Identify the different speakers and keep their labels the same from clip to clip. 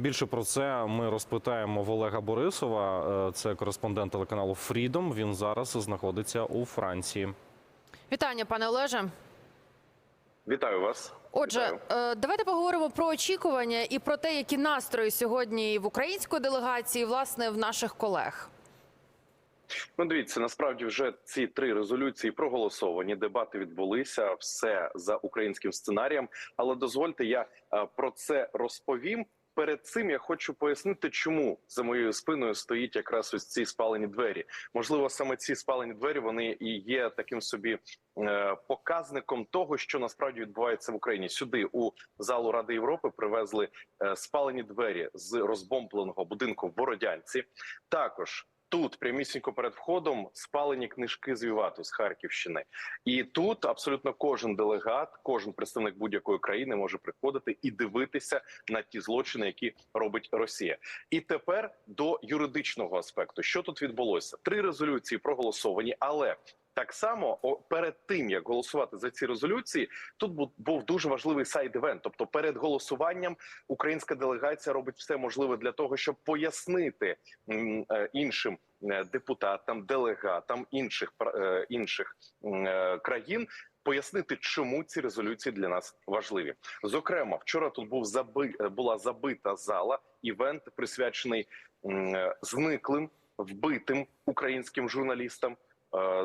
Speaker 1: Більше про це ми розпитаємо в Олега Борисова. Е, Це кореспондент телеканалу Freedom. Він зараз знаходиться у Франції.
Speaker 2: Вітання, пане Олеже.
Speaker 3: Вітаю вас.
Speaker 2: Отже,
Speaker 3: Вітаю.
Speaker 2: е, давайте поговоримо про очікування і про те, які настрої сьогодні в української делегації, і, власне, в наших колег.
Speaker 3: Ну, дивіться, насправді вже ці три резолюції проголосовані. Дебати відбулися все за українським сценарієм. Але дозвольте, я е, про це розповім. Перед цим я хочу пояснити, чому за моєю спиною стоїть якраз ось ці спалені двері. Можливо, саме ці спалені двері вони і є таким собі е, показником того, що насправді відбувається в Україні. Сюди у залу Ради Європи привезли е, спалені двері з розбомбленого будинку в Бородянці. Також тут прямісінько перед входом спалені книжки з Вівату з Харківщини, і тут абсолютно кожен делегат, кожен представник будь-якої країни може приходити і дивитися на ті злочини, які робить Росія. І тепер до юридичного аспекту, що тут відбулося? Три резолюції проголосовані, але так само перед тим як голосувати за ці резолюції, тут був, був дуже важливий сайд-івент. Тобто, перед голосуванням українська делегація робить все можливе для того, щоб пояснити е, іншим е, депутатам, делегатам інших е, інших е, країн. Пояснити, чому ці резолюції для нас важливі. Зокрема, вчора тут був заби... була забита зала, івент присвячений зниклим, вбитим українським журналістам. Е,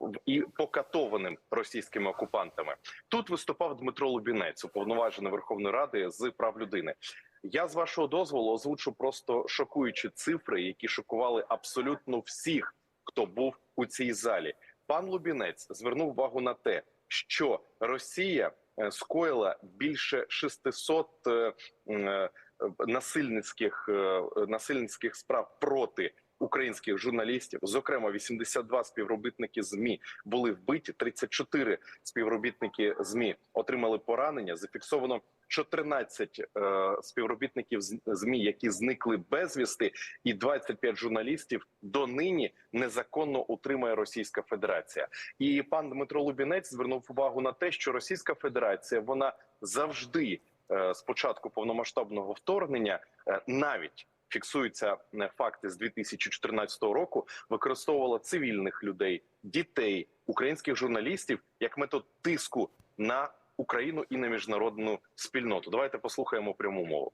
Speaker 3: в- І покатованим російськими окупантами тут виступав Дмитро Лубінець, уповноважений Верховної Ради з прав людини. Я з вашого дозволу озвучу просто шокуючі цифри, які шокували абсолютно всіх, хто був у цій залі. Пан Лубінець звернув увагу на те, що Росія е, скоїла більше 600 е, м, е, насильницьких е, насильницьких справ проти українських журналістів. Зокрема, 82 співробітники змі були вбиті, 34 співробітники змі отримали поранення. Зафіксовано 14 е, співробітників змі, які зникли безвісти, і 25 журналістів донині незаконно утримує Російська Федерація. І пан Дмитро Лубінець звернув увагу на те, що Російська Федерація вона завжди е, з початку повномасштабного вторгнення е, навіть фіксуються е, факти з 2014 року, використовувала цивільних людей, дітей, українських журналістів як метод тиску на Україну і на міжнародну спільноту. Давайте послухаємо пряму мову.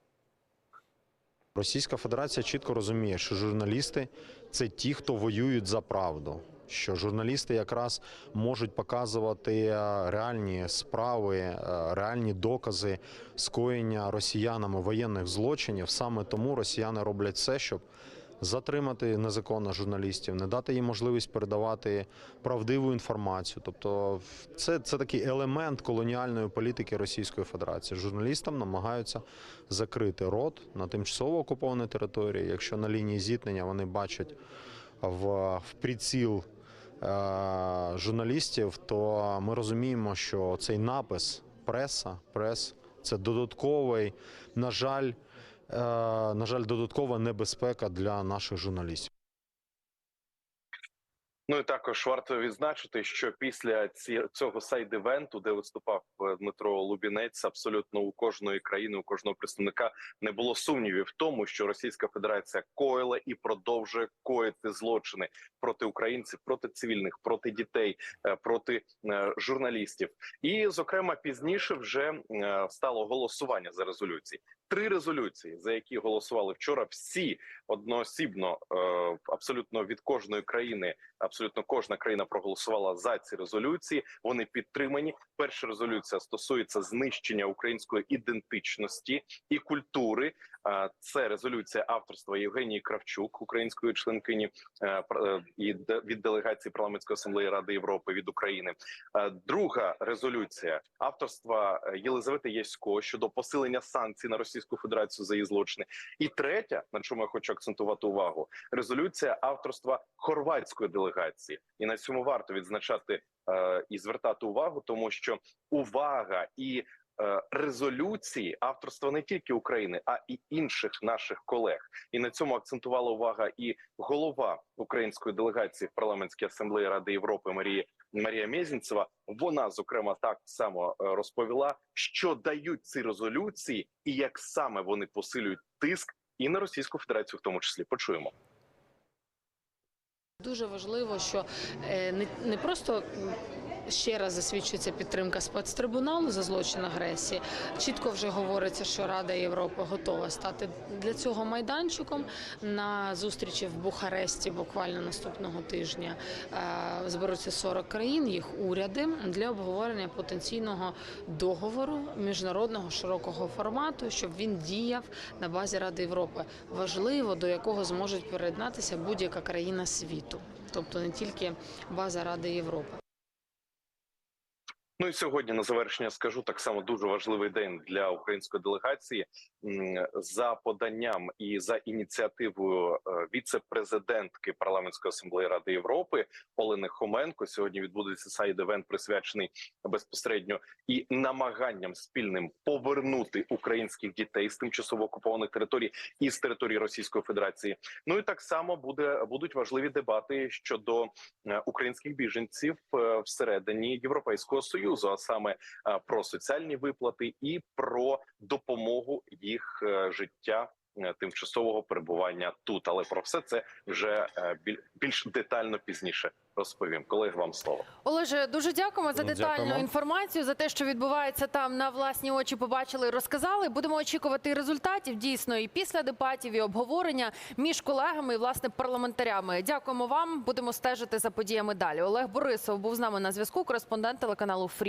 Speaker 4: Російська Федерація чітко розуміє, що журналісти це ті, хто воюють за правду. Що журналісти якраз можуть показувати е, реальні справи, е, реальні докази скоєння росіянами воєнних злочинів. Саме тому росіяни роблять все, щоб затримати незаконно журналістів, не дати їм можливість передавати правдиву інформацію. Тобто, це, це такий елемент колоніальної політики Російської Федерації. Журналістам намагаються закрити рот на тимчасово окупованій території. Якщо на лінії зіткнення вони бачать в, в приціл журналістів, то ми розуміємо, що цей напис преса, прес це додатковий, на жаль, е, на жаль, додаткова небезпека для наших журналістів.
Speaker 3: Ну і також варто відзначити, що після ці, цього сайд-івенту, де виступав е, Дмитро Лубінець, абсолютно у кожної країни, у кожного представника не було сумнівів в тому, що Російська Федерація коїла і продовжує коїти злочини проти українців, проти цивільних, проти дітей, е, проти е, журналістів. І, зокрема, пізніше вже стало голосування за резолюції. Три резолюції, за які голосували вчора, всі одноосібно, абсолютно від кожної країни, абсолютно кожна країна проголосувала за ці резолюції. Вони підтримані. Перша резолюція стосується знищення української ідентичності і культури. Це резолюція авторства Євгенії Кравчук, української членкині е, е, від делегації парламентської асамблеї Ради Європи від України. Друга резолюція авторства е, Єлизавети Ясько щодо посилення санкцій на Російську Федерацію за її злочини. І третя, на чому я хочу акцентувати увагу, резолюція авторства хорватської делегації, і на цьому варто відзначати і звертати увагу, тому що увага і резолюції авторства не тільки України, а і інших наших колег. І на цьому акцентувала увага і голова української делегації в парламентській асамблеї Ради Європи Марія Марія Мезінцева. Вона зокрема так само е, розповіла, що дають ці резолюції, і як саме вони посилюють тиск і на Російську Федерацію, в тому числі почуємо.
Speaker 5: Дуже важливо, що е, не, просто ще раз засвідчується підтримка спецтрибуналу за злочин агресії. Чітко вже говориться, що Рада Європи готова стати для цього майданчиком. На зустрічі в Бухаресті буквально наступного тижня е, зберуться 40 країн, їх уряди для обговорення потенційного договору міжнародного широкого формату, щоб він діяв на базі Ради Європи. Важливо, до якого зможуть приєднатися будь-яка країна світу, тобто не тільки база Ради Європи.
Speaker 3: Ну і сьогодні на завершення скажу так само дуже важливий день для української делегації. За поданням і за ініціативою е, віце-президентки парламентської асамблеї Ради Європи Олени Хоменко. Сьогодні відбудеться сайд-евент, присвячений безпосередньо і намаганням спільним повернути українських дітей з тимчасово окупованих територій і з території Російської Федерації. Ну і так само буде будуть важливі дебати щодо е, українських біженців е, всередині Європейського союзу, а саме е, про соціальні виплати і про допомогу їх е, життя. Е, Тимчасового перебування тут, але про все це вже е, більш детально пізніше розповім. Колеги, вам слово.
Speaker 2: Олеже, дуже дякуємо за
Speaker 1: Ну,
Speaker 2: детальну
Speaker 1: дякуємо.
Speaker 2: інформацію, за те, що відбувається там на власні очі. Побачили і розказали. Будемо очікувати результатів дійсно і після дебатів, і обговорення між колегами і власне парламентарями. Дякуємо вам. Будемо стежити за подіями далі. Олег Борисов був з нами на зв'язку. Кореспондент телеканалу Фрідом.